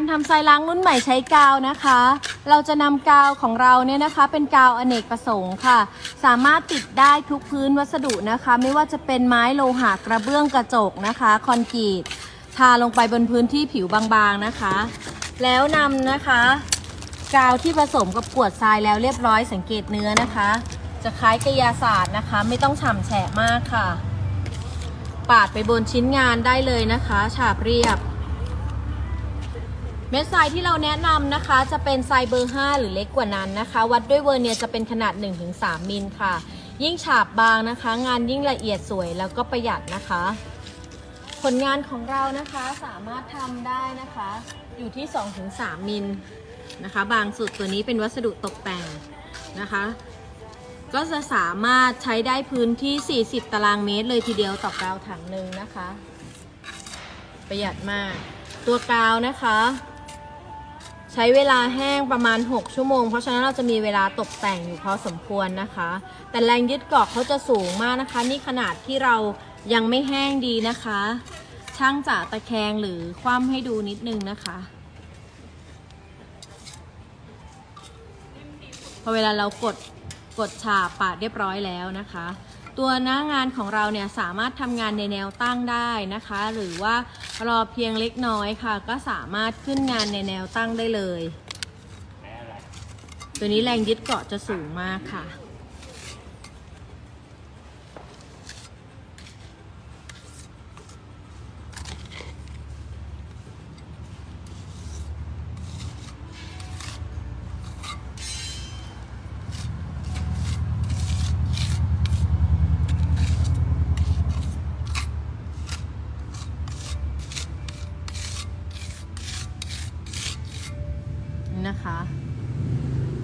การทำทรายล้างรุ่นใหม่ใช้กาวนะคะ เราจะนำกาวของเราเนี่ยนะคะ เป็นกาวอเนกประสงค์ค่ะ สามารถติดได้ทุกพื้นวัสดุนะคะ ไม่ว่าจะเป็นไม้โลหะกระเบื้องกระจกนะคะ คอนกรีตทาลงไปบนพื้นที่ผิวบางๆนะคะ แล้วนำนะคะ กาวที่ผสมกับกวดทรายแล้วเรียบร้อยสังเกตเนื้อนะคะ จะคล้ายกระยาศาสตร์นะคะ ไม่ต้องฉ่ำแฉะมากค่ะ ปาดไปบนชิ้นงานได้เลยนะคะ ฉาบเรียบ เม็ดทรายที่เราแนะนำนะคะ จะเป็นทรายเบอร์ 5 หรือเล็กกว่านั้นนะคะ วัดด้วยเวอร์เนียจะเป็นขนาด 1-3 มิลค่ะ ยิ่งฉาบบางนะคะ งานยิ่งละเอียดสวยแล้วก็ประหยัดนะคะ ผลงานของเรานะคะสามารถทำได้นะคะ อยู่ที่ 2-3 มิลนะคะ บางสุดตัวนี้เป็นวัสดุตกแต่งนะคะ ก็จะสามารถใช้ได้พื้นที่ 40 ตารางเมตร เลยทีเดียวต่อกาวถังหนึ่งนะคะ ประหยัดมาก ตัวกาวนะคะ ใช้เวลาแห้งประมาณ 6 ชั่วโมง เพราะฉะนั้นเราจะมีเวลาตกแต่งอยู่พอสมควรนะคะ แต่แรงยึดเกาะเขาจะสูงมากนะคะ นี่ขนาดที่เรายังไม่แห้งดีนะคะ ช่างจะตะแคงหรือคว่ำให้ดูนิดนึงนะคะ พอเวลาเรากดกดฉาบปาดเรียบร้อยแล้วนะคะ ตัวหน้างานของเราเนี่ยสามารถทำงานในแนวตั้งได้นะคะ หรือว่ารอเพียงเล็กน้อยค่ะ ก็สามารถขึ้นงานในแนวตั้งได้เลย ตัวนี้แรงยึดเกาะจะสูงมากค่ะ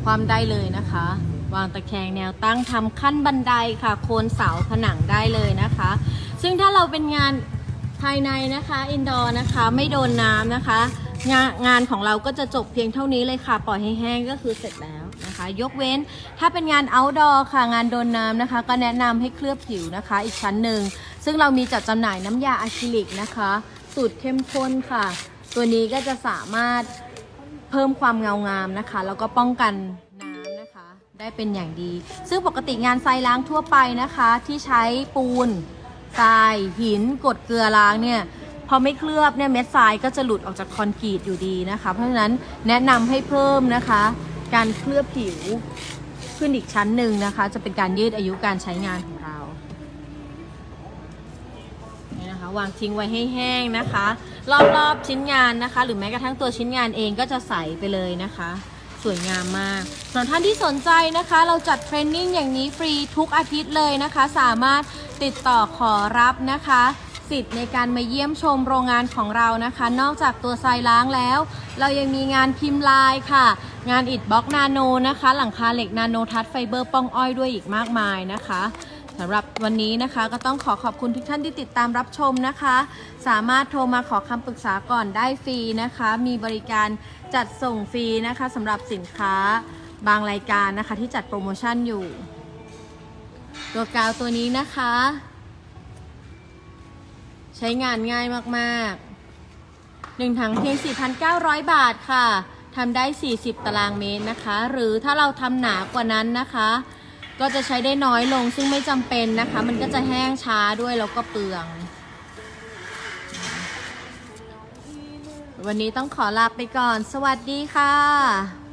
ความได้เลยนะคะ วางตะแคงแนวตั้งทำขั้นบันไดค่ะ โคนเสาผนังได้เลยนะคะ ซึ่งถ้าเราเป็นงานภายในนะคะอินดอร์นะคะไม่โดนน้ำนะคะงานงานของเราก็จะจบเพียงเท่านี้เลยค่ะ ปล่อยให้แห้งก็คือเสร็จแล้วนะคะ ยกเว้นถ้าเป็นงาน outdoor ค่ะงานโดนน้ำนะคะ ก็แนะนำให้เคลือบผิวนะคะ อีกชั้นหนึ่ง ซึ่งเรามีจัดจำหน่ายน้ำยาอะคริลิกนะคะ สูตรเข้มข้นค่ะ ตัวนี้ก็จะสามารถ พิ่มความเงางามนะคะ แล้วก็ป้องกันน้ำนะคะ ได้เป็นอย่างดี ซึ่งปกติงานทรายล้างทั่วไปนะคะ ที่ใช้ปูนทรายหินกดเกลือล้างเนี่ยพอไม่เคลือบเนี่ยเม็ดทรายก็จะหลุดออกจากคอนกรีตอยู่ดีนะคะ เพราะฉะนั้นแนะนำให้เพิ่มนะคะ การเคลือบผิวขึ้นอีกชั้นหนึ่งนะคะ จะเป็นการยืดอายุการใช้งานของเรา นี่นะคะ วางทิ้งไว้ให้แห้งนะคะ รอบๆชิ้นงานนะคะ หรือแม้กระทั่งตัวชิ้นงานเองก็จะใสไปเลยนะคะ สวยงามมากสำหรับท่านที่สนใจนะคะ เราจัดเทรนนิ่งอย่างนี้ฟรีทุกอาทิตย์เลยนะคะ สามารถติดต่อขอรับนะคะ สิทธิ์ในการมาเยี่ยมชมโรงงานของเรานะคะ นอกจากตัวทรายล้างแล้ว เรายังมีงานพิมพ์ลายค่ะ งานอิฐบล็อกนาโนนะคะ หลังคาเหล็กนาโนทัชไฟเบอร์ป้องอ้อยด้วยอีกมากมายนะคะ สำหรับวันนี้นะคะก็ต้องขอขอบคุณทุกท่านที่ติดตามรับชมนะคะ สามารถโทรมาขอคำปรึกษาก่อนได้ฟรีนะคะ มีบริการจัดส่งฟรีนะคะสำหรับสินค้าบางรายการนะคะที่จัดโปรโมชั่นอยู่ ตัวกาวตัวนี้นะคะ ใช้งานง่ายมากๆหนึ่งถังเพียง 4,900 บาทค่ะทำได้ 40 ตารางเมตรนะคะ หรือถ้าเราทำหนากว่านั้นนะคะ ก็จะใช้ได้น้อยลงซึ่งไม่จำเป็นนะคะ มันก็จะแห้งช้าด้วยแล้วก็เปลือง วันนี้ต้องขอลาไปก่อน สวัสดีค่ะ